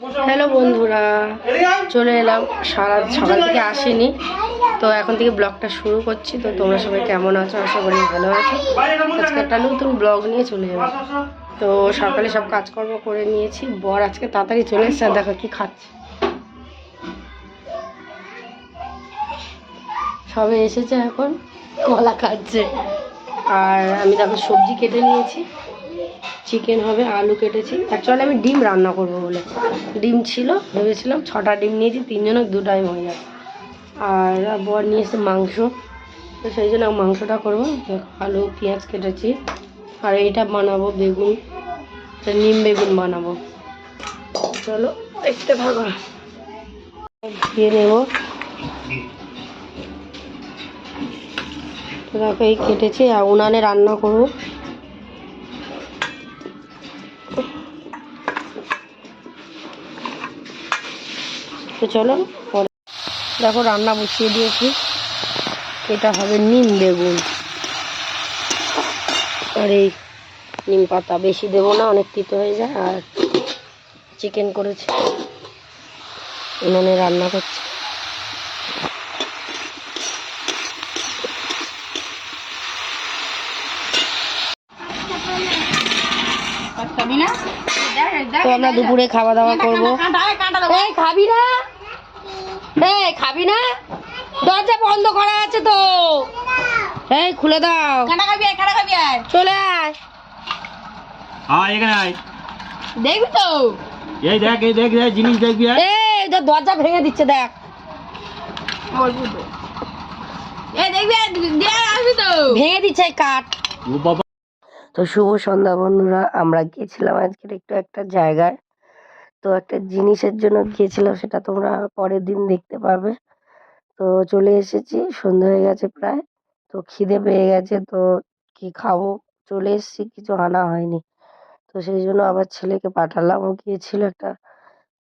Hello বন্ধুরা, চলে এলাম। সারা সকাল থেকে আসিনি, তো এখন থেকে ব্লগটা শুরু করছি। তো তোমরা সবাই কেমন আছো? আশা করি ভালো আছো। আজকে একটা নতুন ব্লগ নিয়ে চলে যাব তো সকালে সব কাজকর্ম করে নিয়েছি। বর আজকে তাড়াতাড়ি চলে এসছে, আর দেখো কি খাচ্ছে। সবে এসেছে এখন, কলা খাচ্ছে। আর আমি দেখো সবজি কেটে নিয়েছি। চিকেন হবে, আলু কেটেছি। অ্যাকচুয়ালি আমি ডিম রান্না করব বলে। ডিম ছিল, ভেবেছিলাম ছটা ডিম নিয়েছি, তিনজনের দু টাইম হয়ে যাবে। আর বর নিয়ে এসে মাংস। তো সেই জন্য মাংসটা করব। আলু, পেঁয়াজ কেটেছি। আর এইটা বানাবো, বেগুন। নিম বেগুন বানাবো। চলো, দেখতে থাকো। দিয়ে নেব। দেখো এই কেটেছি। আর উনানে রান্না করব। তো চলো পরে দেখো রান্না বসিয়ে দিয়েছি। এটা হবে নিম বেগুন। আর এই নিম পাতা বেশি দেবো না অনেক তিতো হয়ে যায় আর চিকেন করেছি। উনুনে রান্না করছি। তো আমরা দুপুরে খাওয়া দাওয়া করব। খাবি না? এই খাবি না? দরজা বন্ধ করা আছে তো। এই খুলে দাও। চলে আয়। আয় এখানে আয়। দেখবি তো? এই দেখ এই দেখ দেখ জিনিস দেখবি আয়। এই যে দরজা ভেঙে দিচ্ছে দেখ। ভেঙে দিচ্ছে কাঠ। ও বাবা। তো শুভ সন্ধ্যা বন্ধুরা। আমরা গিয়েছিলাম আজকের একটু একটা জায়গায়। তো একটা জিনিসের জন্য গিয়েছিলাম, সেটা তোমরা পরের দিন দেখতে পাবে তো চলে এসেছি, সন্ধে হয়ে গেছে প্রায়। তো খিদে পেয়ে গেছে, তো কি খাব? চলে এসেছি, কিছু আনা হয়নি। তো সেই জন্য আবার ছেলেকে পাঠালাম। ও গিয়েছিল একটা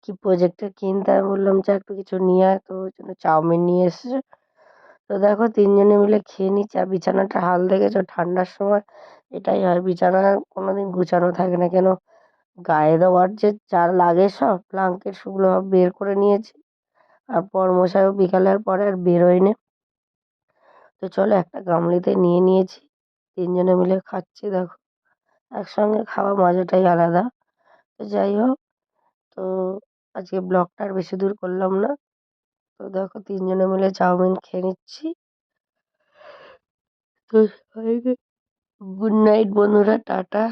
কি প্রজেক্টটা কিনতে। আমি বললাম, যে একটু কিছু নিয়ে আয়। তো ওই জন্য চাউমিন নিয়ে এসেছে। তো দেখো, তিনজনে মিলে খেয়ে নিচ্ছি। আর বিছানাটা হাল দেখেছ? ঠান্ডার সময় এটাই হয়, বিছানা কোনোদিন গুছানো থাকে না। কেন? গায়ে দেওয়ার যে যা লাগে সব, ব্লাঙ্কেট সেগুলো সব বের করে নিয়েছি। আর বরমশাইও বিকালের পরে আর বেরোয়নি। তো চলো একটা গামলিতে নিয়ে নিয়েছি। তিনজনে মিলে খাচ্ছি, দেখো। একসঙ্গে খাওয়া মজাটাই আলাদা। তো যাই হোক, তো আজকে ব্লগটা আর বেশি দূর করলাম না। তো দেখো, তিনজনে মিলে চাউমিন খেয়ে নিচ্ছি। তো গুড নাইট বন্ধুরা, টাটা।